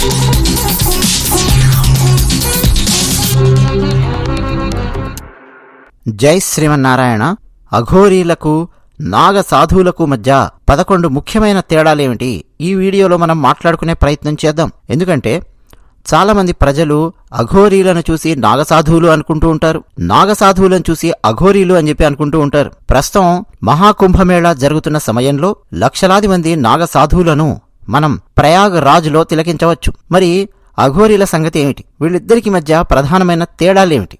జై శ్రీమన్నారాయణ. అఘోరీలకు నాగ సాధువులకు మధ్య పదకొండు ముఖ్యమైన తేడాలేమిటి ఈ వీడియోలో మనం మాట్లాడుకునే ప్రయత్నం చేద్దాం. ఎందుకంటే చాలామంది ప్రజలు అఘోరీలను చూసి నాగసాధువులు అనుకుంటూ ఉంటారు. నాగసాధువులను చూసి అఘోరీలు అని చెప్పి అనుకుంటూ ఉంటారు. ప్రస్తుతం మహాకుంభమేళా జరుగుతున్న సమయంలో లక్షలాది మంది నాగసాధువులను మనం ప్రయాగ్ రాజులో తిలకించవచ్చు. మరి అఘోరీల సంగతి ఏమిటి? వీళ్ళిద్దరికి మధ్య ప్రధానమైన తేడాలేమిటి?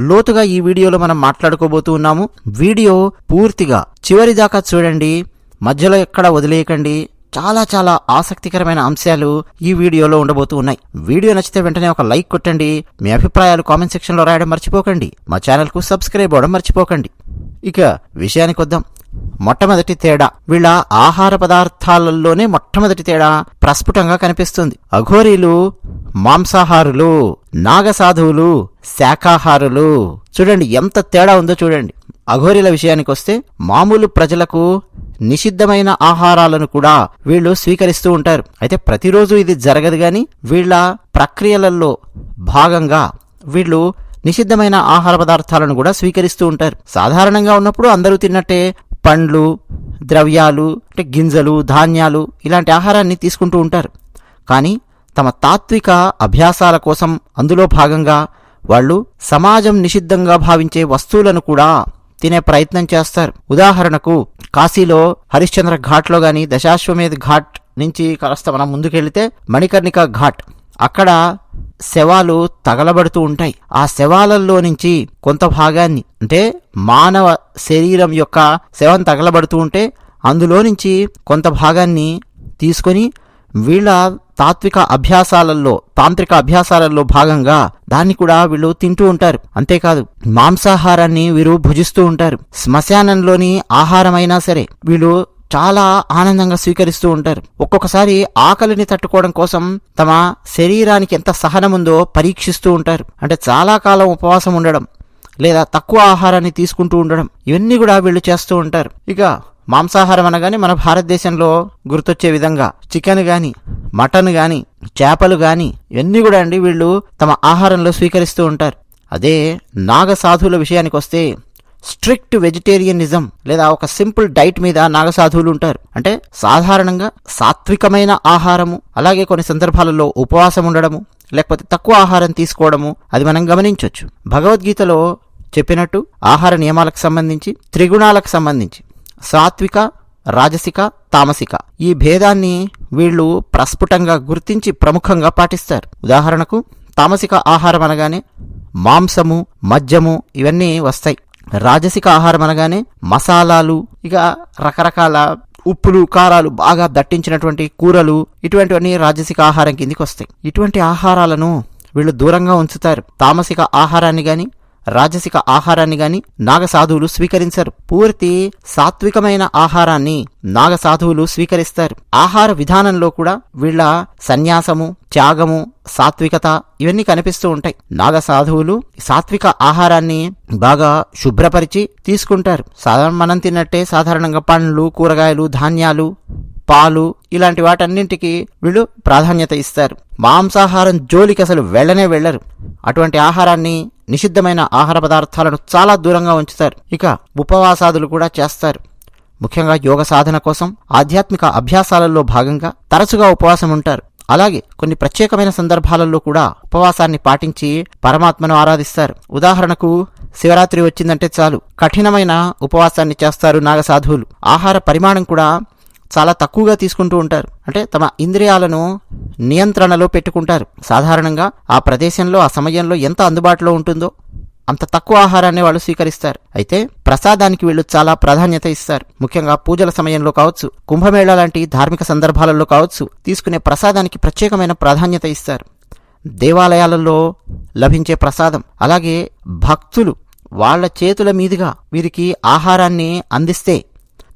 లోతుగా ఈ వీడియోలో మనం మాట్లాడుకోబోతూ ఉన్నాము. వీడియో పూర్తిగా చివరిదాకా చూడండి. మధ్యలో ఎక్కడ వదిలేయకండి. చాలా చాలా ఆసక్తికరమైన అంశాలు ఈ వీడియోలో ఉండబోతూ ఉన్నాయి. వీడియో నచ్చితే వెంటనే ఒక లైక్ కొట్టండి. మీ అభిప్రాయాలు కామెంట్ సెక్షన్లో రాయడం మర్చిపోకండి. మా ఛానల్కు సబ్స్క్రైబ్ అవ్వడం మర్చిపోకండి. ఇక విషయానికి వద్దాం. మొట్టమొదటి తేడా. వీళ్ళ ఆహార పదార్థాలలోనే మొట్టమొదటి తేడా ప్రస్ఫుటంగా కనిపిస్తుంది. అఘోరీలు మాంసాహారులు నాగసాధువులు శాకాహారులు చూడండి ఎంత తేడా ఉందో చూడండి. అఘోరీల విషయానికి వస్తే మామూలు ప్రజలకు నిషిద్ధమైన ఆహారాలను కూడా వీళ్ళు స్వీకరిస్తూ ఉంటారు. అయితే ప్రతిరోజు ఇది జరగదు గాని వీళ్ళ ప్రక్రియలలో భాగంగా వీళ్ళు నిషిద్ధమైన ఆహార పదార్థాలను కూడా స్వీకరిస్తూ ఉంటారు. సాధారణంగా ఉన్నప్పుడు అందరూ తిన్నట్టే పండ్లు ద్రవ్యాలు అంటే గింజలు ధాన్యాలు ఇలాంటి ఆహారాన్ని తీసుకుంటూ ఉంటారు. కానీ తమ తాత్విక అభ్యాసాల కోసం అందులో భాగంగా వాళ్ళు సమాజం నిషిద్ధంగా భావించే వస్తువులను కూడా తినే ప్రయత్నం చేస్తారు. ఉదాహరణకు కాశీలో హరిశ్చంద్ర ఘాట్లో గాని దశాశ్వమేధ ఘాట్ నుంచి కాస్త మనం ముందుకెళ్తే మణికర్ణిక ఘాట్. అక్కడ శవాలు తగలబడుతూ ఉంటాయి. ఆ శవాలల్లో నుంచి కొంత భాగాన్ని అంటే మానవ శరీరం యొక్క శవం తగలబడుతూ ఉంటే అందులో నుంచి కొంత భాగాన్ని తీసుకొని వీళ్ళ తాత్విక అభ్యాసాలలో తాంత్రిక అభ్యాసాలలో భాగంగా దాన్ని కూడా వీళ్ళు తింటూ ఉంటారు. అంతేకాదు మాంసాహారాన్ని వీరు భుజిస్తూ ఉంటారు. శ్మశానంలోని ఆహారమైనా సరే వీళ్ళు చాలా ఆనందంగా స్వీకరిస్తూ ఉంటారు. ఒక్కొక్కసారి ఆకలిని తట్టుకోవడం కోసం తమ శరీరానికి ఎంత సహనం ఉందో పరీక్షిస్తూ ఉంటారు. అంటే చాలా కాలం ఉపవాసం ఉండడం లేదా తక్కువ ఆహారాన్ని తీసుకుంటూ ఉండడం ఇవన్నీ కూడా వీళ్ళు చేస్తూ ఉంటారు. ఇక మాంసాహారం అనగానే మన భారతదేశంలో గుర్తొచ్చే విధంగా చికెన్ గాని మటన్ గాని చేపలు గాని ఇవన్నీ కూడా అండి వీళ్ళు తమ ఆహారంలో స్వీకరిస్తూ ఉంటారు. అదే నాగ సాధువుల విషయానికి వస్తే స్ట్రిక్ట్ వెజిటేరియనిజం లేదా ఒక సింపుల్ డైట్ మీద నాగసాధువులు ఉంటారు. అంటే సాధారణంగా సాత్వికమైన ఆహారము అలాగే కొన్ని సందర్భాలలో ఉపవాసం ఉండడము లేకపోతే తక్కువ ఆహారం తీసుకోవడము అది మనం గమనించవచ్చు భగవద్గీతలో చెప్పినట్టు ఆహార నియమాలకు సంబంధించి త్రిగుణాలకు సంబంధించి సాత్విక రాజసిక తామసిక ఈ భేదాన్ని వీళ్ళు ప్రస్ఫుటంగా గుర్తించి ప్రముఖంగా పాటిస్తారు. ఉదాహరణకు తామసిక ఆహారం అనగానే మాంసము మద్యము ఇవన్నీ వస్తాయి. రాజసిక ఆహారం అనగానే మసాలాలు ఇక రకరకాల ఉప్పులు కారాలు బాగా దట్టించినటువంటి కూరలు ఇటువంటివన్నీ రాజసిక ఆహారం కిందికి వస్తాయి. ఇటువంటి ఆహారాలను వీళ్ళు దూరంగా ఉంచుతారు. తామసిక ఆహారాన్ని కానీ రాజసిక ఆహారాన్ని గాని నాగసాధువులు స్వీకరించరు. పూర్తి సాత్వికమైన ఆహారాన్ని నాగసాధువులు స్వీకరిస్తారు. ఆహార విధానంలో కూడా వీళ్ళ సన్యాసము త్యాగము సాత్వికత ఇవన్నీ కనిపిస్తూ ఉంటాయి. నాగసాధువులు సాత్విక ఆహారాన్ని బాగా శుభ్రపరిచి తీసుకుంటారు. సాధారణ మనం తిన్నట్టే సాధారణంగా పండ్లు కూరగాయలు ధాన్యాలు పాలు ఇలాంటి వాటన్నింటికి వీళ్ళు ప్రాధాన్యత ఇస్తారు. మాంసాహారం జోలికి అసలు వెళ్ళనే వెళ్ళరు. అటువంటి ఆహారాన్ని నిషిద్ధమైన ఆహార పదార్థాలను చాలా దూరంగా ఉంచుతారు. ఇక ఉపవాసాదులు కూడా చేస్తారు. ముఖ్యంగా యోగ సాధన కోసం ఆధ్యాత్మిక అభ్యాసాలలో భాగంగా తరచుగా ఉపవాసం ఉంటారు. అలాగే కొన్ని ప్రత్యేకమైన సందర్భాలలో కూడా ఉపవాసాన్ని పాటించి పరమాత్మను ఆరాధిస్తారు. ఉదాహరణకు శివరాత్రి వచ్చిందంటే చాలు. కఠినమైన ఉపవాసాన్ని చేస్తారు నాగసాధువులు. ఆహార పరిమాణం కూడా చాలా తక్కువగా తీసుకుంటూ ఉంటారు. అంటే తమ ఇంద్రియాలను నియంత్రణలో పెట్టుకుంటారు. సాధారణంగా ఆ ప్రదేశంలో ఆ సమయంలో ఎంత అందుబాటులో ఉంటుందో అంత తక్కువ ఆహారాన్ని వాళ్ళు స్వీకరిస్తారు. అయితే ప్రసాదానికి వీళ్ళు చాలా ప్రాధాన్యత ఇస్తారు. ముఖ్యంగా పూజల సమయంలో కావచ్చు కుంభమేళ లాంటి ధార్మిక సందర్భాలలో కావచ్చు తీసుకునే ప్రసాదానికి ప్రత్యేకమైన ప్రాధాన్యత ఇస్తారు. దేవాలయాలలో లభించే ప్రసాదం అలాగే భక్తులు వాళ్ళ చేతుల మీదుగా వీరికి ఆహారాన్ని అందిస్తే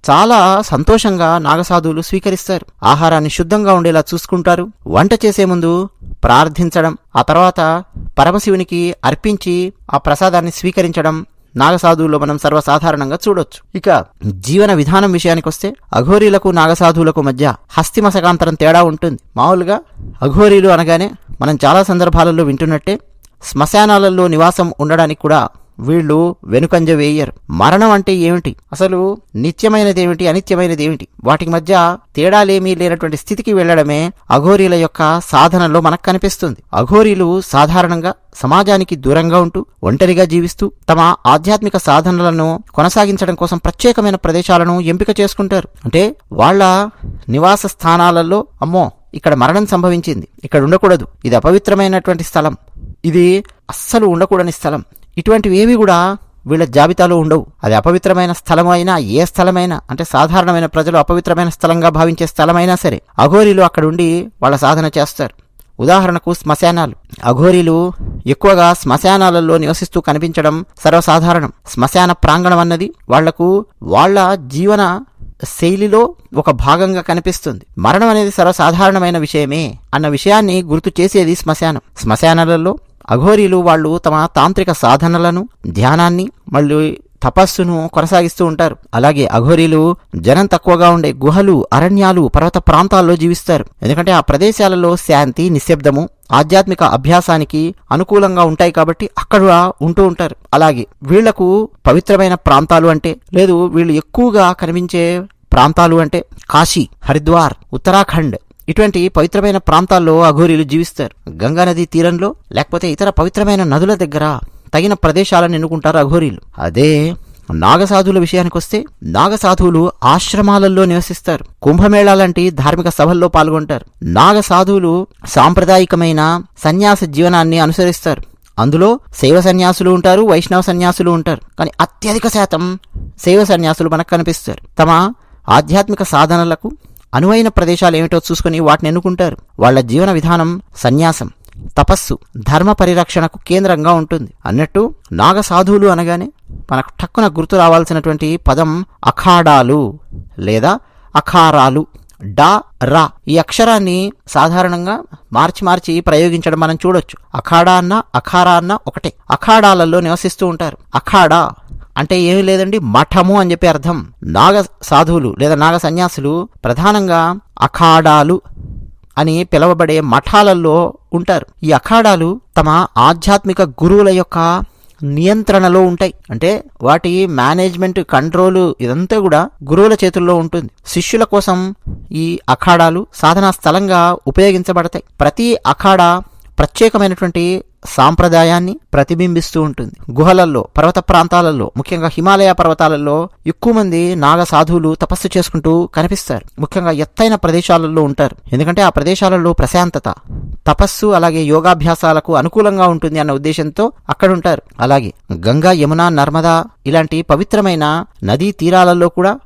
చాలా సంతోషంగా నాగసాధువులు స్వీకరిస్తారు. ఆహారాన్ని శుద్ధంగా ఉండేలా చూసుకుంటారు. వంట చేసే ముందు ప్రార్థించడం ఆ తర్వాత పరమశివునికి అర్పించి ఆ ప్రసాదాన్ని స్వీకరించడం నాగసాధువుల్లో మనం సర్వసాధారణంగా చూడొచ్చు. ఇక జీవన విధానం విషయానికి వస్తే అఘోరీలకు నాగసాధువులకు మధ్య హస్తిమసకాంతరం తేడా ఉంటుంది. మామూలుగా అఘోరీలు అనగానే మనం చాలా సందర్భాలలో వింటున్నట్టే శ్మశానాలలో నివాసం ఉండడానికి కూడా వీళ్ళు వెనుకంజ వేయరు. మరణం అంటే ఏమిటి? అసలు నిత్యమైనది ఏమిటి అనిత్యమైనది ఏమిటి వాటికి మధ్య తేడాలేమీ లేనటువంటి స్థితికి వెళ్ళడమే అఘోరీల యొక్క సాధనలో మనకు కనిపిస్తుంది. అఘోరీలు సాధారణంగా సమాజానికి దూరంగా ఉంటూ ఒంటరిగా జీవిస్తూ తమ ఆధ్యాత్మిక సాధనలను కొనసాగించడం కోసం ప్రత్యేకమైన ప్రదేశాలను ఎంపిక చేసుకుంటారు. అంటే వాళ్ళ నివాస స్థానాలలో అమ్మో ఇక్కడ మరణం సంభవించింది. ఇక్కడ ఉండకూడదు. ఇది అపవిత్రమైనటువంటి స్థలం. ఇది అస్సలు ఉండకూడని స్థలం. ఇటువంటివి ఏవి కూడా వీళ్ళ జాబితాలో ఉండవు. అది అపవిత్రమైన స్థలం అయినా ఏ స్థలమైనా అంటే సాధారణమైన ప్రజలు అపవిత్రమైన స్థలంగా భావించే స్థలమైనా సరే అఘోరీలు అక్కడుండి వాళ్ళ సాధన చేస్తారు. ఉదాహరణకు శ్మశానాలు. అఘోరీలు ఎక్కువగా శ్మశానాలలో నివసిస్తూ కనిపించడం సర్వసాధారణం. శ్మశాన ప్రాంగణం అన్నది వాళ్ళకు వాళ్ళ జీవన శైలిలో ఒక భాగంగా కనిపిస్తుంది. మరణం అనేది సర్వసాధారణమైన విషయమే అన్న విషయాన్ని గుర్తు చేసేది శ్మశానం. శ్మశానాలలో అఘోరీలు వాళ్ళు తమ తాంత్రిక సాధనలను ధ్యానాన్ని మళ్ళీ తపస్సును కొనసాగిస్తూ ఉంటారు. అలాగే అఘోరీలు జనం తక్కువగా ఉండే గుహలు అరణ్యాలు పర్వత ప్రాంతాల్లో జీవిస్తారు. ఎందుకంటే ఆ ప్రదేశాలలో శాంతి నిశ్శబ్దము ఆధ్యాత్మిక అభ్యాసానికి అనుకూలంగా ఉంటాయి కాబట్టి అక్కడ ఉంటూ ఉంటారు. అలాగే వీళ్ళకు పవిత్రమైన ప్రాంతాలు అంటే లేదు వీళ్ళు ఎక్కువగా కనిపించే ప్రాంతాలు అంటే కాశీ హరిద్వార్ ఉత్తరాఖండ్ ఇటువంటి పవిత్రమైన ప్రాంతాల్లో అఘోరీలు జీవిస్తారు. గంగానది తీరంలో లేకపోతే ఇతర పవిత్రమైన నదుల దగ్గర తగిన ప్రదేశాలను ఎన్నుకుంటారు అఘోరీలు. అదే నాగసాధువుల విషయానికి వస్తే నాగసాధువులు ఆశ్రమాలలో నివసిస్తారు. కుంభమేళా లాంటి ధార్మిక సభల్లో పాల్గొంటారు. నాగసాధువులు సాంప్రదాయికమైన సన్యాస జీవనాన్ని అనుసరిస్తారు. అందులో శైవ సన్యాసులు ఉంటారు వైష్ణవ సన్యాసులు ఉంటారు. కానీ అత్యధిక శాతం శైవ సన్యాసులు మనకు కనిపిస్తారు. తమ ఆధ్యాత్మిక సాధనలకు అనువైన ప్రదేశాలు ఏమిటో చూసుకుని వాటిని ఎన్నుకుంటారు. వాళ్ళ జీవన విధానం సన్యాసం తపస్సు ధర్మ పరిరక్షణకు కేంద్రంగా ఉంటుంది. అన్నట్టు నాగ సాధువులు అనగానే మనకు టక్కున గుర్తు రావాల్సినటువంటి పదం అఖాడాలు లేదా అఖారాలు. డా రా ఈ అక్షరాన్ని సాధారణంగా మార్చి మార్చి ప్రయోగించడం మనం చూడొచ్చు. అఖాడా అన్న అఖారా అన్న ఒకటే. అఖాడాలలో నివసిస్తూ ఉంటారు. అఖాడా అంటే ఏమీ లేదండి మఠము అని చెప్పి అర్థం. నాగ సాధువులు లేదా నాగ సన్యాసులు ప్రధానంగా అఖాడాలు అని పిలువబడే మఠాలలో ఉంటారు. ఈ అఖాడాలు తమ ఆధ్యాత్మిక గురువుల యొక్క నియంత్రణలో ఉంటాయి. అంటే వాటి మేనేజ్మెంట్ కంట్రోల్ ఇదంతా కూడా గురువుల చేతుల్లో ఉంటుంది. శిష్యుల కోసం ఈ అఖాడాలు సాధనా స్థలంగా ఉపయోగించబడతాయి. ప్రతి అఖాడా ప్రత్యేకమైనటువంటి సాంప్రదాయాన్ని ప్రతిబింబిస్తూ ఉంటుంది. గుహలల్లో పర్వత ప్రాంతాలలో ముఖ్యంగా హిమాలయ పర్వతాలలో ఎక్కువ మంది నాగ సాధువులు తపస్సు చేసుకుంటూ కనిపిస్తారు. ముఖ్యంగా ఎత్తైన ప్రదేశాలలో ఉంటారు. ఎందుకంటే ఆ ప్రదేశాలలో ప్రశాంతత తపస్సు అలాగే యోగాభ్యాసాలకు అనుకూలంగా ఉంటుంది అన్న ఉద్దేశంతో అక్కడ ఉంటారు అలాగే గంగా యమున నర్మదా ఇలాంటి పవిత్రమైన నదీ తీరాలలో కూడా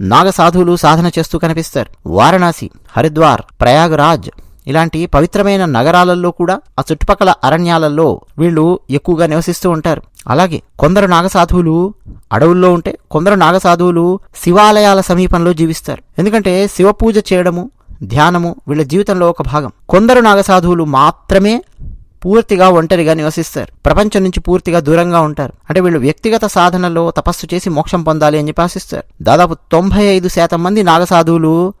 నాగ సాధువులు సాధన చేస్తూ కనిపిస్తారు. వారణాసి హరిద్వార్ ప్రయాగరాజ్ ఇలాంటి పవిత్రమైన నగరాలలో కూడా ఆ చుట్టుపక్కల అరణ్యాలలో వీళ్ళు ఎక్కువగా నివసిస్తూ ఉంటారు. అలాగే కొందరు నాగసాధువులు అడవుల్లో ఉంటే కొందరు నాగసాధువులు శివాలయాల సమీపంలో జీవిస్తారు. ఎందుకంటే శివ పూజ చేయడము ధ్యానము వీళ్ళ జీవితంలో ఒక భాగం. కొందరు నాగసాధువులు మాత్రమే పూర్తిగా ఒంటరిగా నివసిస్తారు. ప్రపంచం నుంచి పూర్తిగా దూరంగా ఉంటారు. అంటే వీళ్ళు వ్యక్తిగత సాధనలో తపస్సు చేసి మోక్షం పొందాలి అని చెప్పి ఆశిస్తారు. దాదాపు తొంభై ఐదు శాతం మంది నాగసాధువులు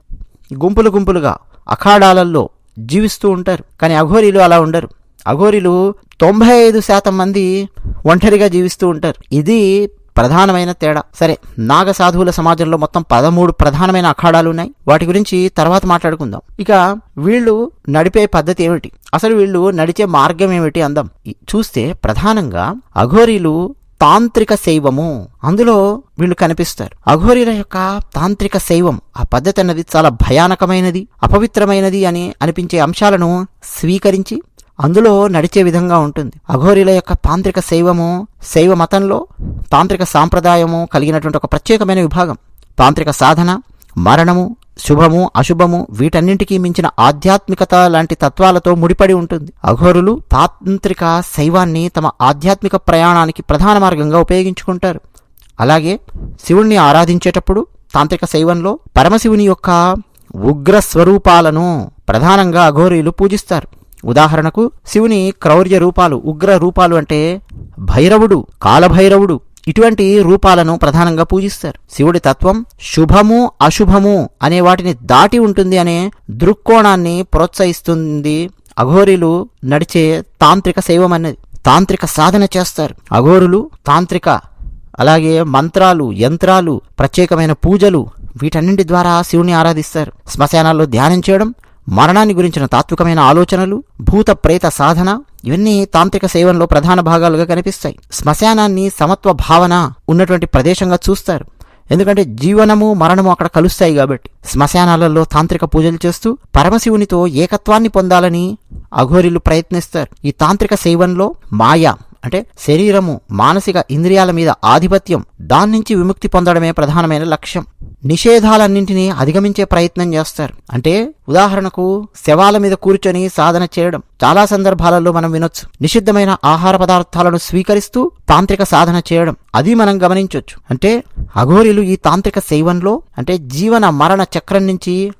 గుంపులు గుంపులుగా అఖాడాలలో జీవిస్తూ ఉంటారు. కానీ అఘోరీలు అలా ఉండరు. అఘోరీలు తొంభై ఐదు శాతం మంది ఒంటరిగా జీవిస్తూ ఉంటారు. ఇది ప్రధానమైన తేడా. సరే నాగ సాధువుల సమాజంలో మొత్తం పదమూడు ప్రధానమైన అఖాడాలు ఉన్నాయి. వాటి గురించి తర్వాత మాట్లాడుకుందాం. ఇక వీళ్ళు నడిపే పద్ధతి ఏమిటి? అసలు వీళ్ళు నడిచే మార్గం ఏమిటి అందాం? చూస్తే ప్రధానంగా అఘోరీలు తాంత్రిక శైవము. అందులో వీళ్ళు కనిపిస్తారు. అఘోరీల యొక్క తాంత్రిక శైవం ఆ పద్ధతి అన్నది చాలా భయానకమైనది అపవిత్రమైనది అని అనిపించే అంశాలను స్వీకరించి అందులో నడిచే విధంగా ఉంటుంది. అఘోరీల యొక్క తాంత్రిక శైవము శైవ మతంలో తాంత్రిక సాంప్రదాయము కలిగినటువంటి ఒక ప్రత్యేకమైన విభాగం. తాంత్రిక సాధన మరణము శుభము అశుభము వీటన్నింటికీ మించిన ఆధ్యాత్మికత లాంటి తత్వాలతో ముడిపడి ఉంటుంది. అఘోరులు తాంత్రిక శైవాన్ని తమ ఆధ్యాత్మిక ప్రయాణానికి ప్రధాన మార్గంగా ఉపయోగించుకుంటారు. అలాగే శివుణ్ణి ఆరాధించేటప్పుడు తాంత్రిక శైవంలో పరమశివుని యొక్క ఉగ్ర స్వరూపాలను ప్రధానంగా అఘోరీలు పూజిస్తారు. ఉదాహరణకు శివుని క్రౌర్య రూపాలు ఉగ్ర రూపాలు అంటే భైరవుడు కాలభైరవుడు ఇటువంటి రూపాలను ప్రధానంగా పూజిస్తారు. శివుడి తత్వం శుభము అశుభము అనే వాటిని దాటి ఉంటుంది అనే దృక్కోణాన్ని ప్రోత్సహిస్తుంది అఘోరీలు నడిచే తాంత్రిక శైవం అనేది తాంత్రిక సాధన చేస్తారు. అఘోరులు తాంత్రిక అలాగే మంత్రాలు యంత్రాలు ప్రత్యేకమైన పూజలు వీటన్నింటి ద్వారా శివుని ఆరాధిస్తారు. శ్మశానాల్లో ధ్యానం చేయడం మరణాన్ని గురించిన తాత్వికమైన ఆలోచనలు భూత ప్రేత సాధన ఇవన్నీ తాంత్రిక సేవల్లో ప్రధాన భాగాలుగా కనిపిస్తాయి. శ్మశానాన్ని సమత్వ భావన ఉన్నటువంటి ప్రదేశంగా చూస్తారు. ఎందుకంటే జీవనము మరణము అక్కడ కలుస్తాయి కాబట్టి. శ్మశానాలలో తాంత్రిక పూజలు చేస్తూ పరమశివునితో ఏకత్వాన్ని పొందాలని అఘోరిలు ప్రయత్నిస్తారు. ఈ తాంత్రిక సేవన్లో మాయ అంటే శరీరము మానసిక ఇంద్రియాల మీద ఆధిపత్యం దాని నుంచి విముక్తి పొందడమే ప్రధానమైన లక్ష్యం. నిషేధాలన్నింటినీ అధిగమించే ప్రయత్నం చేస్తారు. అంటే ఉదాహరణకు శవాల మీద కూర్చొని సాధన చేయడం. చాలా సందర్భాలలో మనం వినొచ్చు. నిషిద్ధమైన ఆహార పదార్థాలను స్వీకరిస్తూ తాంత్రిక సాధన చేయడం. అది మనం గమనించవచ్చు అంటే అఘోరీలు ఈ తాంత్రిక శైవంలో అంటే జీవన మరణ చక్రం నుంచి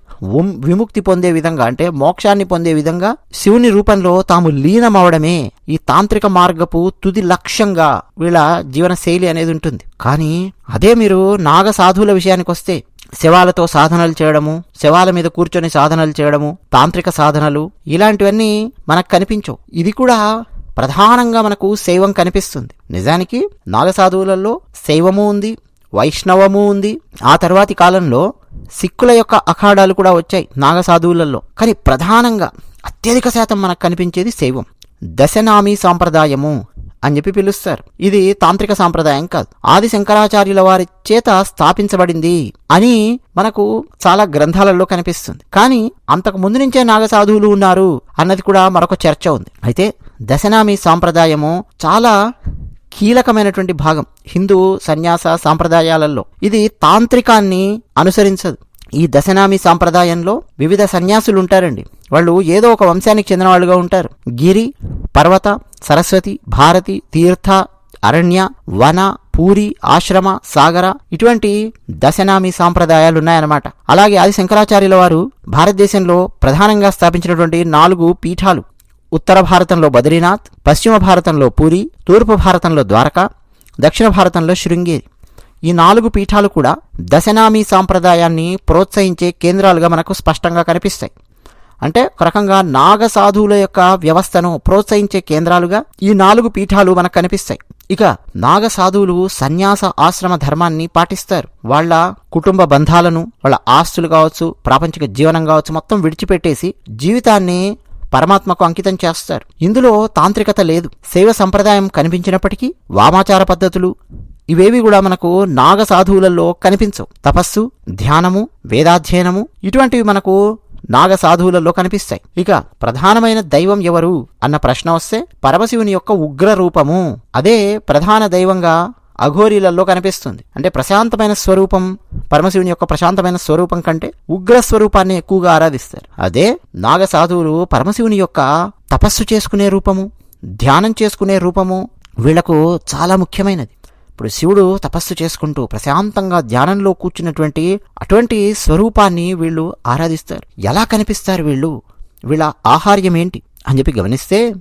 విముక్తి పొందే విధంగా అంటే మోక్షాన్ని పొందే విధంగా శివుని రూపంలో తాము లీనమవడమే ఈ తాంత్రిక మార్గపు తుది లక్ష్యంగా వీళ్ళ జీవన శైలి అనేది ఉంటుంది. కానీ అదే మీరు నాగ సాధువుల విషయానికి వస్తే శవాలతో సాధనలు చేయడము శవాల మీద కూర్చొని సాధనలు చేయడము తాంత్రిక సాధనలు ఇలాంటివన్నీ మనకు కనిపించవు. ఇది కూడా ప్రధానంగా మనకు శైవం కనిపిస్తుంది. నిజానికి నాగసాధువులలో శైవము ఉంది వైష్ణవము ఉంది. ఆ తర్వాతి కాలంలో సిక్కుల యొక్క అఖాడాలు కూడా వచ్చాయి నాగసాధువులలో కానీ ప్రధానంగా అత్యధిక శాతం మనకు కనిపించేది శైవం. దశనామి సాంప్రదాయము అని చెప్పి పిలుస్తారు. ఇది తాంత్రిక సాంప్రదాయం కాదు. ఆది శంకరాచార్యుల వారి చేత స్థాపించబడింది అని మనకు చాలా గ్రంథాలలో కనిపిస్తుంది. కానీ అంతకు ముందు నుంచే నాగసాధువులు ఉన్నారు అన్నది కూడా మరొక చర్చ ఉంది. అయితే దశనామి సాంప్రదాయము చాలా కీలకమైనటువంటి భాగం హిందూ సన్యాస సాంప్రదాయాలలో. ఇది తాంత్రికాన్ని అనుసరించదు. ఈ దశనామి సాంప్రదాయంలో వివిధ సన్యాసులు ఉంటారండి. వాళ్ళు ఏదో ఒక వంశానికి చెందిన వాళ్ళుగా ఉంటారు. గిరి పర్వత సరస్వతి భారతి తీర్థ అరణ్య వన పూరి ఆశ్రమ సాగర ఇటువంటి దశనామి సాంప్రదాయాలు ఉన్నాయన్నమాట అలాగే ఆది శంకరాచార్యుల వారు భారతదేశంలో ప్రధానంగా స్థాపించినటువంటి నాలుగు పీఠాలు. ఉత్తర భారతంలో బద్రీనాథ్ పశ్చిమ భారతంలో పూరి తూర్పు భారతంలో ద్వారకా దక్షిణ భారతంలో శృంగేరి. ఈ నాలుగు పీఠాలు కూడా దశనామీ సాంప్రదాయాన్ని ప్రోత్సహించే కేంద్రాలుగా మనకు స్పష్టంగా కనిపిస్తాయి. అంటే ఒక రకంగా నాగ సాధువుల యొక్క వ్యవస్థను ప్రోత్సహించే కేంద్రాలుగా ఈ నాలుగు పీఠాలు మనకు కనిపిస్తాయి. ఇక నాగ సాధువులు సన్యాస ఆశ్రమ ధర్మాన్ని పాటిస్తారు. వాళ్ళ కుటుంబ బంధాలను వాళ్ళ ఆస్తులు కావచ్చు ప్రాపంచిక జీవనం కావచ్చు మొత్తం విడిచిపెట్టేసి జీవితాన్ని పరమాత్మకు అంకితం చేస్తారు. ఇందులో తాంత్రికత లేదు. శైవ సంప్రదాయం కనిపించినప్పటికీ వామాచార పద్ధతులు ఇవేవి కూడా మనకు నాగ సాధువులలో కనిపించవు. తపస్సు ధ్యానము వేదాధ్యయనము ఇటువంటివి మనకు నాగ సాధువులలో కనిపిస్తాయి. ఇక ప్రధానమైన దైవం ఎవరు? అన్న ప్రశ్న వస్తే పరమశివుని యొక్క ఉగ్ర రూపము. అదే ప్రధాన దైవంగా అఘోరీలలో కనిపిస్తుంది. అంటే ప్రశాంతమైన స్వరూపం పరమశివుని యొక్క ప్రశాంతమైన స్వరూపం కంటే ఉగ్ర స్వరూపాన్ని ఎక్కువగా ఆరాధిస్తారు. అదే నాగ సాధువులు పరమశివుని యొక్క తపస్సు చేసుకునే రూపము ధ్యానం చేసుకునే రూపము వీళ్ళకు చాలా ముఖ్యమైనది. ఇప్పుడు శివుడు తపస్సు చేసుకుంటూ ప్రశాంతంగా ధ్యానంలో కూర్చున్నటువంటి అటువంటి స్వరూపాన్ని వీళ్ళు ఆరాధిస్తారు. ఎలా కనిపిస్తారు వీళ్ళు? వీళ్ళ ఆహార్యం ఏంటి అని చెప్పి గమనిస్తే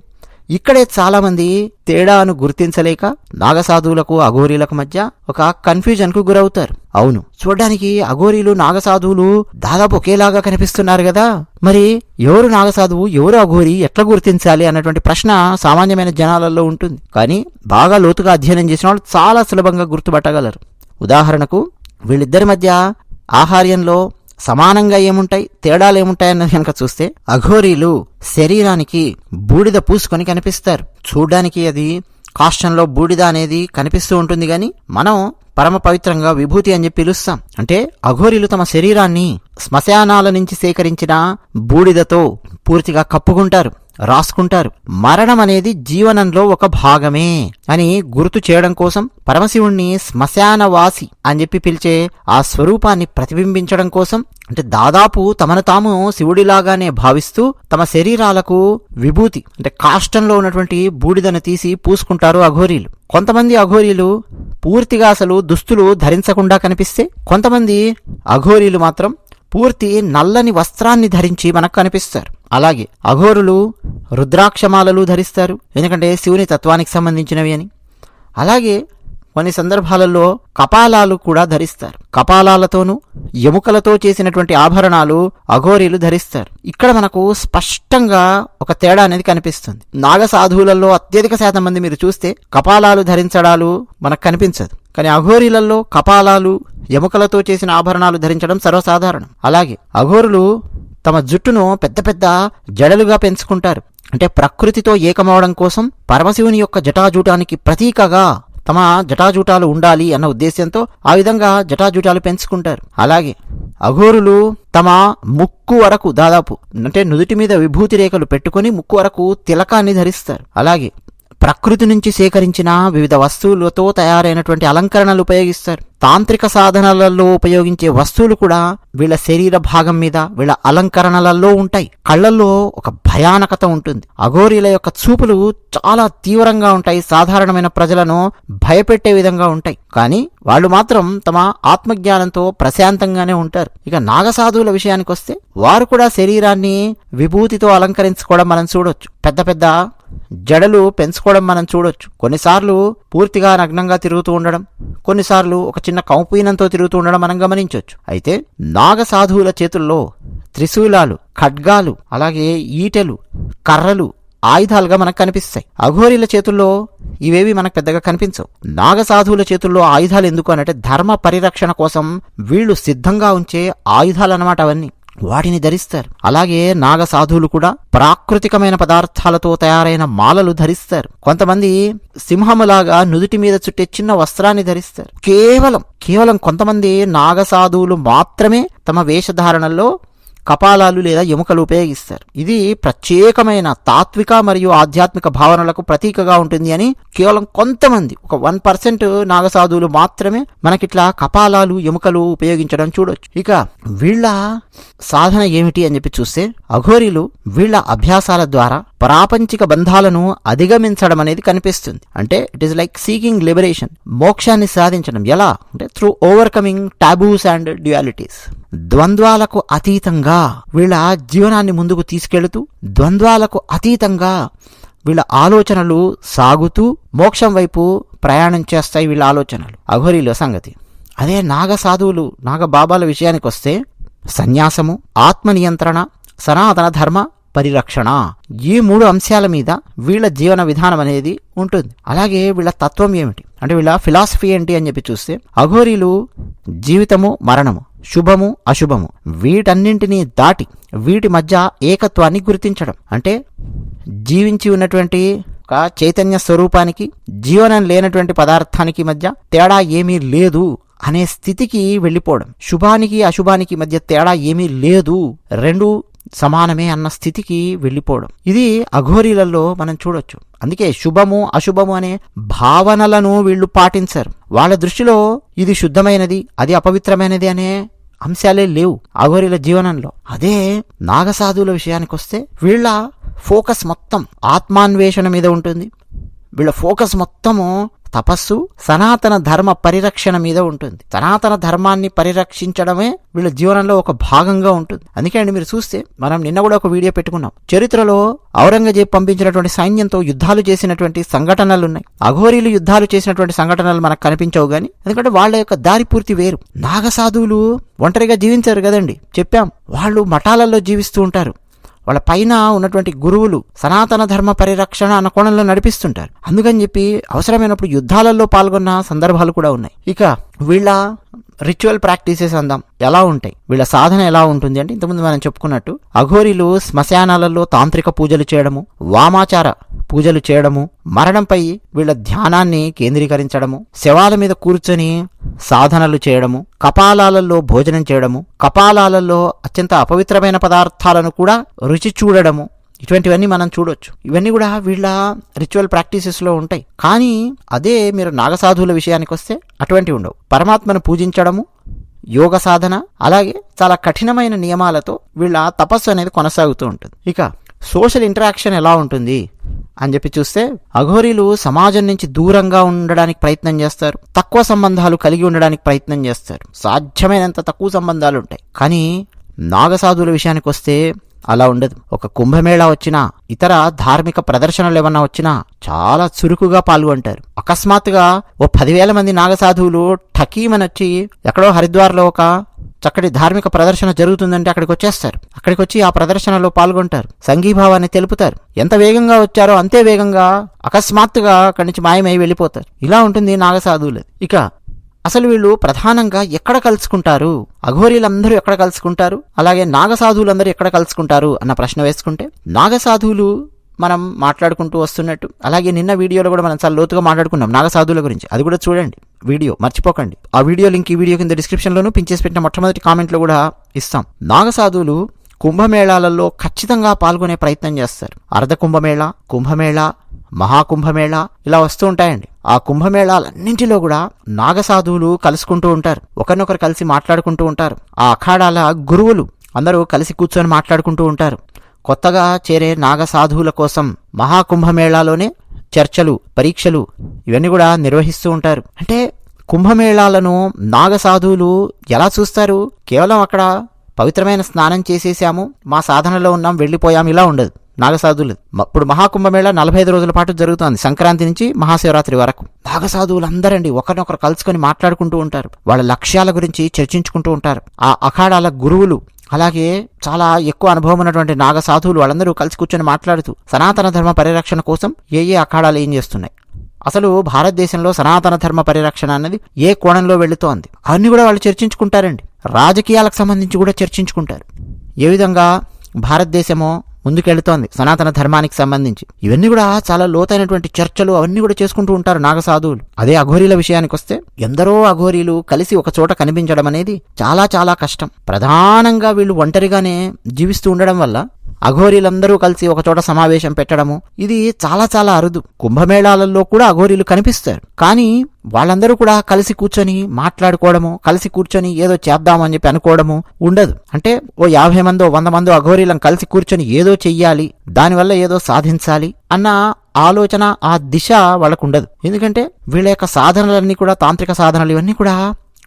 ఇక్కడే చాలామంది తేడాను గుర్తించలేక నాగసాధువులకు అఘోరీలకు మధ్య ఒక కన్ఫ్యూజన్కు గురవుతారు. అవును చూడ్డానికి అఘోరీలు నాగసాధువులు దాదాపు ఒకేలాగా కనిపిస్తున్నారు కదా? మరి ఎవరు నాగసాధువు ఎవరు అఘోరి ఎట్లా గుర్తించాలి అన్నటువంటి ప్రశ్న సామాన్యమైన జనాలలో ఉంటుంది. కానీ బాగా లోతుగా అధ్యయనం చేసిన వాళ్ళు చాలా సులభంగా గుర్తుపట్టగలరు. ఉదాహరణకు వీళ్ళిద్దరి మధ్య ఆహార్యంలో సమానంగా ఏముంటాయి? తేడాలు ఏముంటాయన్నది కనుక చూస్తే అఘోరీలు శరీరానికి బూడిద పూసుకొని కనిపిస్తారు. చూడ్డానికి అది కాష్టంలో బూడిద అనేది కనిపిస్తూ ఉంటుంది కానీ మనం పరమ పవిత్రంగా విభూతి అని చెప్పి పిలుస్తాం. అంటే అఘోరీలు తమ శరీరాన్ని శ్మశానాల నుంచి సేకరించిన బూడిదతో పూర్తిగా కప్పుకుంటారు. రాసుకుంటారు. మరణం అనేది జీవనంలో ఒక భాగమే అని గుర్తు చేయడం కోసం పరమశివుణ్ణి శ్మశానవాసి అని చెప్పి పిలిచే ఆ స్వరూపాన్ని ప్రతిబింబించడం కోసం అంటే దాదాపు తమను తాము శివుడిలాగానే భావిస్తూ తమ శరీరాలకు విభూతి అంటే కాష్టంలో ఉన్నటువంటి బూడిదను తీసి పూసుకుంటారు అఘోరీలు. కొంతమంది అఘోరీలు పూర్తిగా అసలు దుస్తులు ధరించకుండా కనిపిస్తే కొంతమంది అఘోరీలు మాత్రం పూర్తి నల్లని వస్త్రాన్ని ధరించి మనకు కనిపిస్తారు. అలాగే అఘోరులు రుద్రాక్షమాలలు ధరిస్తారు. ఎందుకంటే శివుని తత్వానికి సంబంధించినవి అని. అలాగే కొన్ని సందర్భాలలో కపాలాలు కూడా ధరిస్తారు. కపాలాలతోనూ ఎముకలతో చేసినటువంటి ఆభరణాలు అఘోరీలు ధరిస్తారు. ఇక్కడ మనకు స్పష్టంగా ఒక తేడా అనేది కనిపిస్తుంది. నాగ సాధువులలో అత్యధిక శాతం మంది మీరు చూస్తే కపాలాలు ధరించడాలు మనకు కనిపించదు. కానీ అఘోరీలలో కపాలాలు ఎముకలతో చేసిన ఆభరణాలు ధరించడం సర్వసాధారణం. అలాగే అఘోరులు తమ జుట్టును పెద్ద పెద్ద జడలుగా పెంచుకుంటారు. అంటే ప్రకృతితో ఏకమవడం కోసం పరమశివుని యొక్క జటాజూటానికి ప్రతీకగా తమ జటాజూటాలు ఉండాలి అన్న ఉద్దేశంతో ఆ విధంగా జటాజూటాలు పెంచుకుంటారు. అలాగే అఘోరులు తమ ముక్కు వరకు దాదాపు అంటే నుదుటి మీద విభూతి రేఖలు పెట్టుకొని ముక్కు వరకు తిలకాన్ని ధరిస్తారు. అలాగే ప్రకృతి నుంచి సేకరించిన వివిధ వస్తువులతో తయారైనటువంటి అలంకరణలు ఉపయోగిస్తారు. తాంత్రిక సాధనాలలో ఉపయోగించే వస్తువులు కూడా వీళ్ళ శరీర భాగం మీద వీళ్ళ అలంకరణలలో ఉంటాయి. కళ్ళల్లో ఒక భయానకత ఉంటుంది. అఘోరీల యొక్క చూపులు చాలా తీవ్రంగా ఉంటాయి. సాధారణమైన ప్రజలను భయపెట్టే విధంగా ఉంటాయి. కానీ వాళ్ళు మాత్రం తమ ఆత్మజ్ఞానంతో ప్రశాంతంగానే ఉంటారు. ఇక నాగసాధువుల విషయానికి వస్తే వారు కూడా శరీరాన్ని విభూతితో అలంకరించుకోవడం మనం చూడొచ్చు. పెద్ద పెద్ద జడలు పెంచుకోవడం మనం చూడొచ్చు. కొన్నిసార్లు పూర్తిగా నగ్నంగా తిరుగుతూ ఉండడం కొన్నిసార్లు ఒక చిన్న కౌపీనంతో తిరుగుతూ ఉండడం మనం గమనించవచ్చు అయితే నాగ సాధువుల చేతుల్లో త్రిశూలాలు ఖడ్గాలు అలాగే ఈటెలు కర్రలు ఆయుధాలుగా మనకు కనిపిస్తాయి. అఘోరీల చేతుల్లో ఇవేవి మనకు పెద్దగా కనిపించవు. నాగసాధువుల చేతుల్లో ఆయుధాలు ఎందుకు అనంటే ధర్మ పరిరక్షణ కోసం వీళ్ళు సిద్ధంగా ఉంచే ఆయుధాలు అన్నమాట అవన్నీ. వాటిని ధరిస్తారు. అలాగే నాగ సాధువులు కూడా ప్రాకృతికమైన పదార్థాలతో తయారైన మాలలు ధరిస్తారు. కొంతమంది సింహములాగా నుదుటి మీద చుట్టే చిన్న వస్త్రాన్ని ధరిస్తారు. కేవలం కేవలం కొంతమంది నాగ సాధువులు మాత్రమే తమ వేషధారణల్లో కపాలాలు లేదా ఎముకలు ఉపయోగిస్తారు. ఇది ప్రత్యేకమైన తాత్విక మరియు ఆధ్యాత్మిక భావనలకు ప్రతీకగా ఉంటుంది అని కేవలం కొంతమంది ఒక వన్ పర్సెంట్ నాగసాధువులు మాత్రమే మనకిట్లా కపాలాలు ఎముకలు ఉపయోగించడం చూడొచ్చు. ఇక వీళ్ళ సాధన ఏమిటి అని చెప్పి చూస్తే అఘోరీలు వీళ్ళ అభ్యాసాల ద్వారా ప్రాపంచిక బంధాలను అధిగమించడం అనేది కనిపిస్తుంది. అంటే it is like seeking liberation మోక్షాన్ని సాధించడం. ఎలా? అంటే through overcoming taboos and dualities ద్వంద్వాలకు అతీతంగా వీళ్ళ జీవనాన్ని ముందుకు తీసుకెళుతూ ద్వంద్వాలకు అతీతంగా వీళ్ళ ఆలోచనలు సాగుతూ మోక్షం వైపు ప్రయాణం చేస్తాయి వీళ్ళ ఆలోచనలు. అఘోరీల సంగతి. అదే నాగ సాధువులు నాగ బాబాల విషయానికి వస్తే సన్యాసము ఆత్మ నియంత్రణ సనాతన ధర్మ పరిరక్షణ. ఈ మూడు అంశాల మీద వీళ్ళ జీవన విధానం అనేది ఉంటుంది. అలాగే వీళ్ళ తత్వం ఏమిటి? అంటే వీళ్ళ ఫిలాసఫీ ఏంటి అని చెప్పి చూస్తే అఘోరీలు జీవితము మరణము శుభము అశుభము వీటన్నింటినీ దాటి వీటి మధ్య ఏకత్వాన్ని గుర్తించడం. అంటే జీవించి ఉన్నటువంటి ఒక చైతన్య స్వరూపానికి జీవనం లేనటువంటి పదార్థానికి మధ్య తేడా ఏమీ లేదు అనే స్థితికి వెళ్ళిపోవడం. శుభానికి అశుభానికి మధ్య తేడా ఏమీ లేదు. రెండు సమానమే అన్న స్థితికి వెళ్ళిపోవడం. ఇది అఘోరీలలో మనం చూడొచ్చు. అందుకే శుభము అశుభము అనే భావనలను వీళ్ళు పాటించారు. వాళ్ళ దృష్టిలో ఇది శుద్ధమైనది అది అపవిత్రమైనది అనే అంశాలే లేవు అఘోరీల జీవనంలో. అదే నాగసాధువుల విషయానికి వస్తే వీళ్ళ ఫోకస్ మొత్తం ఆత్మాన్వేషణ మీద ఉంటుంది. వీళ్ళ ఫోకస్ మొత్తము తపస్సు సనాతన ధర్మ పరిరక్షణ మీద ఉంటుంది. సనాతన ధర్మాన్ని పరిరక్షించడమే వీళ్ళ జీవనంలో ఒక భాగంగా ఉంటుంది. అందుకే అండి మీరు చూస్తే మనం నిన్న కూడా ఒక వీడియో పెట్టుకున్నాం. చరిత్రలో ఔరంగజేబ్ పంపించినటువంటి సైన్యంతో యుద్ధాలు చేసినటువంటి సంఘటనలు ఉన్నాయి అఘోరీలు యుద్ధాలు చేసినటువంటి సంఘటనలు మనకు కనిపించవు గాని ఎందుకంటే వాళ్ళ యొక్క దారి పూర్తి వేరు. నాగసాధువులు ఒంటరిగా జీవించారు కదండి. చెప్పాం వాళ్ళు మఠాలలో జీవిస్తూ ఉంటారు. వాళ్ళ పైన ఉన్నటువంటి గురువులు సనాతన ధర్మ పరిరక్షణ అన్న కోణంలో నడిపిస్తుంటారు. అందుకని చెప్పి అవసరమైనప్పుడు యుద్ధాలలో పాల్గొన్న సందర్భాలు కూడా ఉన్నాయి. ఇక వీళ్ళ రిచువల్ ప్రాక్టీసెస్ అందాం. ఎలా ఉంటాయి? వీళ్ళ సాధన ఎలా ఉంటుంది అంటే ఇంతకుముందు మనం చెప్పుకున్నట్టు అఘోరీలు శ్మశానాలలో తాంత్రిక పూజలు చేయడము వామాచార పూజలు చేయడము మరణంపై వీళ్ళ ధ్యానాన్ని కేంద్రీకరించడము శవాల మీద కూర్చొని సాధనలు చేయడము కపాలాలలో భోజనం చేయడము కపాలాలలో అత్యంత అపవిత్రమైన పదార్థాలను కూడా రుచి చూడడము ఇటువంటివన్నీ మనం చూడొచ్చు. ఇవన్నీ కూడా వీళ్ళ రిచువల్ ప్రాక్టీసెస్లో ఉంటాయి. కానీ అదే మీరు నాగసాధువుల విషయానికి వస్తే అటువంటివి ఉండవు. పరమాత్మను పూజించడము యోగ సాధన అలాగే చాలా కఠినమైన నియమాలతో వీళ్ళ తపస్సు అనేది కొనసాగుతూ ఉంటుంది. ఇక సోషల్ ఇంటరాక్షన్ ఎలా ఉంటుంది అని చెప్పి చూస్తే అఘోరీలు సమాజం నుంచి దూరంగా ఉండడానికి ప్రయత్నం చేస్తారు. తక్కువ సంబంధాలు కలిగి ఉండడానికి ప్రయత్నం చేస్తారు. సాధ్యమైనంత తక్కువ సంబంధాలు ఉంటాయి. కానీ నాగసాధువుల విషయానికి వస్తే అలా ఉండదు. ఒక కుంభమేళా వచ్చినా ఇతర ధార్మిక ప్రదర్శనలు ఏమన్నా వచ్చినా చాలా చురుకుగా పాల్గొంటారు. అకస్మాత్తుగా ఓ పదివేల మంది నాగసాధువులు ఠకీమని వచ్చి ఎక్కడో హరిద్వార్లో ఒక చక్కటి ధార్మిక ప్రదర్శన జరుగుతుందంటే అక్కడికి వచ్చేస్తారు. అక్కడికి వచ్చి ఆ ప్రదర్శనలో పాల్గొంటారు. సంఘీభావాన్ని తెలుపుతారు. ఎంత వేగంగా వచ్చారో అంతే వేగంగా అకస్మాత్తుగా అక్కడి నుంచి మాయమై వెళ్ళిపోతారు. ఇలా ఉంటుంది నాగసాధువులది. ఇక అసలు వీళ్ళు ప్రధానంగా ఎక్కడ కలుసుకుంటారు? అఘోరీలందరూ ఎక్కడ కలుసుకుంటారు? అలాగే నాగసాధువులందరూ ఎక్కడ కలుసుకుంటారు? అన్న ప్రశ్న వేసుకుంటే నాగసాధువులు మనం మాట్లాడుకుంటూ వస్తున్నట్టు అలాగే నిన్న వీడియోలో కూడా మనం చాలా లోతుగా మాట్లాడుకున్నాం నాగసాధువుల గురించి. అది కూడా చూడండి. వీడియో మర్చిపోకండి. ఆ వీడియో లింక్ ఈ వీడియో కింద డిస్క్రిప్షన్లోనూ పించేసి పెట్టిన మొట్టమొదటి కామెంట్లో కూడా ఇస్తాం. నాగసాధువులు కుంభమేళాలలో ఖచ్చితంగా పాల్గొనే ప్రయత్నం చేస్తారు. అర్ధ కుంభమేళ కుంభమేళ మహాకుంభమేళ ఇలా వస్తూ ఉంటాయండి. ఆ కుంభమేళాలన్నింటిలో కూడా నాగసాధువులు కలుసుకుంటూ ఉంటారు. ఒకరినొకరు కలిసి మాట్లాడుకుంటూ ఉంటారు. ఆ అఖాడాల గురువులు అందరూ కలిసి కూర్చొని మాట్లాడుకుంటూ ఉంటారు. కొత్తగా చేరే నాగసాధువుల కోసం మహాకుంభమేళాలోనే చర్చలు పరీక్షలు ఇవన్నీ కూడా నిర్వహిస్తూ ఉంటారు. అంటే కుంభమేళాలను నాగసాధువులు ఎలా చూస్తారు? కేవలం అక్కడ పవిత్రమైన స్నానం చేసేసాము మా సాధనలో ఉన్నాం వెళ్ళిపోయాం ఇలా ఉండదు. నాగసాధువులు ఇప్పుడు మహాకుంభమేళ నలభై ఐదు రోజుల పాటు జరుగుతోంది. సంక్రాంతి నుంచి మహాశివరాత్రి వరకు. నాగసాధువులు అందరండి ఒకరినొకరు కలుసుకొని మాట్లాడుకుంటూ ఉంటారు. వాళ్ళ లక్ష్యాల గురించి చర్చించుకుంటూ ఉంటారు. ఆ అఖాడాల గురువులు అలాగే చాలా ఎక్కువ అనుభవం ఉన్నటువంటి నాగ సాధువులు వాళ్ళందరూ కలిసి కూర్చొని మాట్లాడుతూ సనాతన ధర్మ పరిరక్షణ కోసం ఏ ఏ అఖాడాలు ఏం చేస్తున్నాయి. అసలు భారతదేశంలో సనాతన ధర్మ పరిరక్షణ అన్నది ఏ కోణంలో వెళుతోంది? అవన్నీ కూడా వాళ్ళు చర్చించుకుంటారండి. రాజకీయాలకు సంబంధించి కూడా చర్చించుకుంటారు. ఏ విధంగా భారతదేశమో ముందుకెళ్తోంది సనాతన ధర్మానికి సంబంధించి. ఇవన్నీ కూడా చాలా లోతైనటువంటి చర్చలు అవన్నీ కూడా చేసుకుంటూ ఉంటారు నాగసాధువులు. అదే అఘోరీల విషయానికి వస్తే ఎందరో అఘోరీలు కలిసి ఒక చోట కనిపించడం అనేది చాలా చాలా కష్టం. ప్రధానంగా వీళ్ళు ఒంటరిగానే జీవిస్తూ ఉండడం వల్ల అఘోరీలందరూ కలిసి ఒకచోట సమావేశం పెట్టడము ఇది చాలా చాలా అరుదు. కుంభమేళాలలో కూడా అఘోరీలు కనిపిస్తారు. కానీ వాళ్ళందరూ కూడా కలిసి కూర్చొని మాట్లాడుకోవడము కలిసి కూర్చొని ఏదో చేద్దామని చెప్పి అనుకోవడము ఉండదు. అంటే ఓ యాభై మందో వంద మందో అఘోరీలను కలిసి కూర్చొని ఏదో చెయ్యాలి దానివల్ల ఏదో సాధించాలి అన్న ఆలోచన ఆ దిశ వాళ్ళకు ఉండదు ఎందుకంటే వీళ్ళ యొక్క సాధనలన్నీ కూడా తాంత్రిక సాధనలు ఇవన్నీ కూడా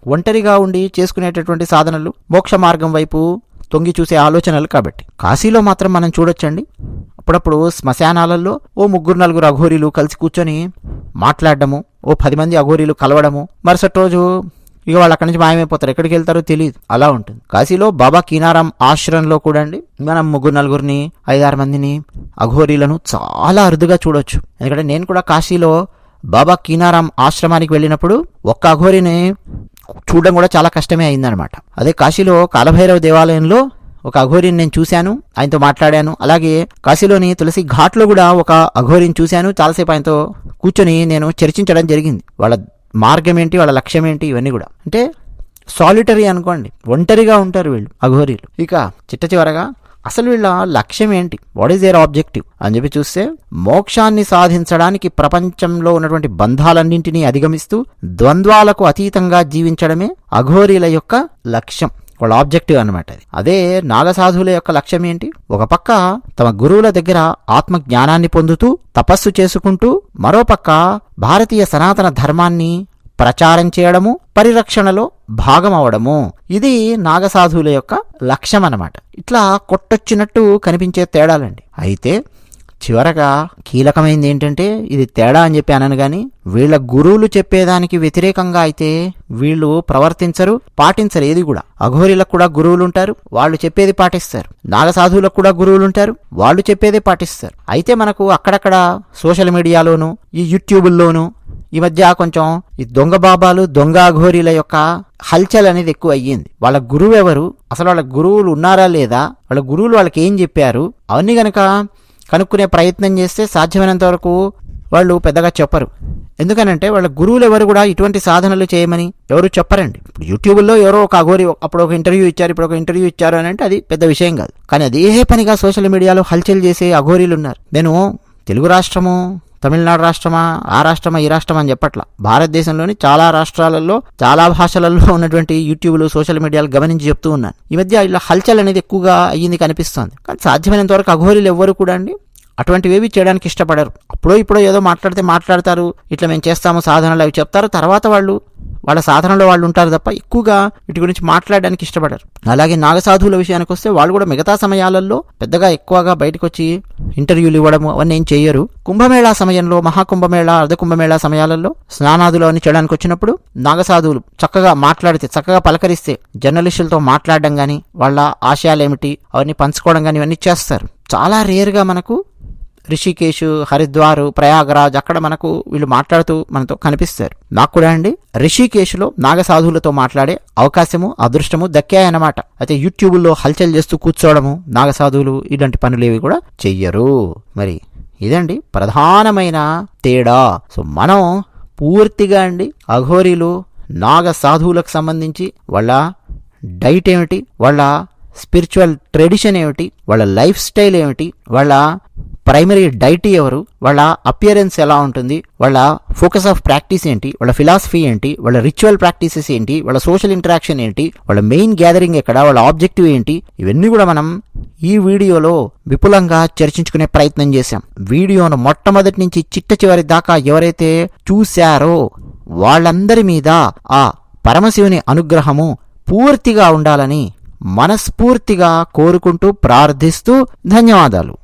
ఒంటరిగా ఉండి చేసుకునేటటువంటి సాధనలు మోక్ష మార్గం వైపు తొంగి చూసే ఆలోచనలు కాబట్టి. కాశీలో మాత్రం మనం చూడొచ్చండి. అప్పుడప్పుడు శ్మశానాలలో ఓ ముగ్గురు నలుగురు అఘోరీలు కలిసి కూర్చొని మాట్లాడడము ఓ పది మంది అఘోరీలు కలవడము మరుసటి రోజు ఇక వాళ్ళు అక్కడి నుంచి మాయమైపోతారు. ఎక్కడికి వెళ్తారో తెలియదు అలా ఉంటుంది. కాశీలో బాబా కీనారాం ఆశ్రమంలో కూడా అండి మనం ముగ్గురు నలుగురిని ఐదారు మందిని అఘోరీలను చాలా అరుదుగా చూడొచ్చు. ఎందుకంటే నేను కూడా కాశీలో బాబా కీనారాం ఆశ్రమానికి వెళ్ళినప్పుడు ఒక్క అఘోరిని చూడడం కూడా చాలా కష్టమే అయిందనమాట అదే కాశీలో కాలభైరవ దేవాలయంలో ఒక అఘోరిని నేను చూశాను ఆయనతో మాట్లాడాను. అలాగే కాశీలోని తులసి ఘాట్లో కూడా ఒక అఘోరిని చూశాను. చాలాసేపు ఆయనతో కూర్చొని నేను చర్చించడం జరిగింది. వాళ్ళ మార్గం ఏంటి వాళ్ళ లక్ష్యం ఏంటి ఇవన్నీ కూడా. అంటే సాలిటరీ అనుకోండి ఒంటరిగా ఉంటారు వీళ్ళు అఘోరీలు. ఇక చిట్ట చివరగా అసలు వీళ్ళ లక్ష్యం ఏంటి? వాట్ ఈస్ దేర్ ఆబ్జెక్టివ్ అని చెప్పి చూస్తే మోక్షాన్ని సాధించడానికి ప్రపంచంలో ఉన్నటువంటి బంధాలన్నింటినీ అధిగమిస్తూ ద్వంద్వాలకు అతీతంగా జీవించడమే అఘోరీల యొక్క లక్ష్యం వాళ్ళ ఆబ్జెక్టివ్ అనమాట అది. అదే నాగసాధువుల యొక్క లక్ష్యం ఏంటి? ఒక పక్క తమ గురువుల దగ్గర ఆత్మ జ్ఞానాన్ని పొందుతూ తపస్సు చేసుకుంటూ మరోపక్క భారతీయ సనాతన ధర్మాన్ని ప్రచారం చేయడము పరిరక్షణలో భాగమవడము. ఇది నాగసాధువుల యొక్క లక్ష్యం అన్నమాట ఇట్లా కొట్టొచ్చినట్టు కనిపించే తేడాలండి. అయితే చివరగా కీలకమైంది ఏంటంటే ఇది తేడా అని చెప్పి అనను గాని వీళ్ళ గురువులు చెప్పేదానికి వ్యతిరేకంగా అయితే వీళ్ళు ప్రవర్తించరు పాటించరు ఏది కూడా. అఘోరిలకు కూడా గురువులు ఉంటారు వాళ్ళు చెప్పేది పాటిస్తారు. నాగసాధువులకు కూడా గురువులు ఉంటారు వాళ్ళు చెప్పేదే పాటిస్తారు. అయితే మనకు అక్కడక్కడ సోషల్ మీడియాలోను ఈ యూట్యూబుల్లోనూ ఈ మధ్య కొంచెం ఈ దొంగ బాబాలు దొంగ అఘోరీల యొక్క హల్చల్ అనేది ఎక్కువ అయ్యింది. వాళ్ళ గురువు ఎవరు? అసలు వాళ్ళ గురువులు ఉన్నారా లేదా? వాళ్ళ గురువులు వాళ్ళకి ఏం చెప్పారు? అవన్నీ గనక కనుక్కునే ప్రయత్నం చేస్తే సాధ్యమైనంత వరకు వాళ్ళు పెద్దగా చెప్పరు. ఎందుకనంటే వాళ్ళ గురువులు ఎవరు కూడా ఇటువంటి సాధనలు చేయమని ఎవరు చెప్పరండి. ఇప్పుడు యూట్యూబ్లో ఎవరో ఒక అఘోరి అప్పుడు ఒక ఇంటర్వ్యూ ఇచ్చారు ఇప్పుడు ఒక ఇంటర్వ్యూ ఇచ్చారు అని అంటే అది పెద్ద విషయం కాదు. కానీ అదే పనిగా సోషల్ మీడియాలో హల్చల్ చేసే అఘోరీలు ఉన్నారు. నేను తెలుగు రాష్ట్రము తమిళనాడు రాష్ట్రమా ఆ రాష్ట్రమా ఈ రాష్ట్రమా అని చెప్పట్ల. భారతదేశంలోని చాలా రాష్ట్రాలలో చాలా భాషలలో ఉన్నటువంటి యూట్యూబ్లు సోషల్ మీడియాలు గమనించి చెప్తూ ఉన్నాను. ఈ మధ్య ఇలా హల్చల్ అనేది ఎక్కువగా అయ్యింది కనిపిస్తోంది. కానీ సాధ్యమైనంత వరకు అఘోరీలు ఎవ్వరు కూడా అండి అటువంటివేవి చేయడానికి ఇష్టపడరు. అప్పుడో ఇప్పుడో ఏదో మాట్లాడితే మాట్లాడతారు. ఇట్లా మేము చేస్తాము సాధనలు అవి చెప్తారు. తర్వాత వాళ్ళు వాళ్ళ సాధనలో వాళ్ళు ఉంటారు తప్ప ఎక్కువగా వీటి గురించి మాట్లాడడానికి ఇష్టపడరు. అలాగే నాగసాధువుల విషయానికి వస్తే వాళ్ళు కూడా మిగతా సమయాలలో పెద్దగా ఎక్కువగా బయటకు వచ్చి ఇంటర్వ్యూలు ఇవ్వడం అవన్నీ ఏం చేయరు కుంభమేళా సమయంలో మహాకుంభమేళా అర్ధకుంభమేళా సమయాలలో స్నానాదులు అని చేయడానికి వచ్చినప్పుడు నాగసాధువులు చక్కగా మాట్లాడితే చక్కగా పలకరిస్తే జర్నలిస్టులతో మాట్లాడడం కానీ వాళ్ళ ఆశయాలు ఏమిటి అవన్నీ పంచుకోవడం కానీ ఇవన్నీ చేస్తారు. చాలా రేర్గా మనకు రిషికేశ్ హరిద్వార్ ప్రయాగరాజ్ అక్కడ మనకు వీళ్ళు మాట్లాడుతూ మనతో కనిపిస్తారు. నాకు కూడా అండి రిషికేశ్లో నాగసాధువులతో మాట్లాడే అవకాశము అదృష్టము దక్కాయన్నమాట అయితే యూట్యూబ్లో హల్చల్ చేస్తూ కూర్చోవడము నాగసాధువులు ఇలాంటి పనులేవి కూడా చెయ్యరు. మరి ఇదండి ప్రధానమైన తేడా. సో మనం పూర్తిగా అండి అఘోరీలు నాగ సాధువులకు సంబంధించి వాళ్ళ డైట్ ఏమిటి వాళ్ళ స్పిరిచువల్ ట్రెడిషన్ ఏమిటి వాళ్ళ లైఫ్ స్టైల్ ఏమిటి వాళ్ళ ప్రైమరీ డైట్ ఎవరు? వాళ్ళ అపియరెన్స్ ఎలా ఉంటుంది? వాళ్ళ ఫోకస్ ఆఫ్ ప్రాక్టీస్ ఏంటి? వాళ్ళ ఫిలాసఫీ ఏంటి? వాళ్ళ రిచువల్ ప్రాక్టీసెస్ ఏంటి? వాళ్ళ సోషల్ ఇంటరాక్షన్ ఏంటి? వాళ్ళ మెయిన్ గ్యాదరింగ్ ఎక్కడ? వాళ్ళ ఆబ్జెక్టివ్ ఏంటి? ఇవన్నీ కూడా మనం ఈ వీడియోలో విపులంగా చర్చించుకునే ప్రయత్నం చేశాం. వీడియోను మొట్టమొదటి నుంచి చిట్ట చివరి దాకా ఎవరైతే చూశారో వాళ్ళందరి మీద ఆ పరమశివుని అనుగ్రహము పూర్తిగా ఉండాలని మనస్ఫూర్తిగా కోరుకుంటూ ప్రార్థిస్తూ ధన్యవాదాలు.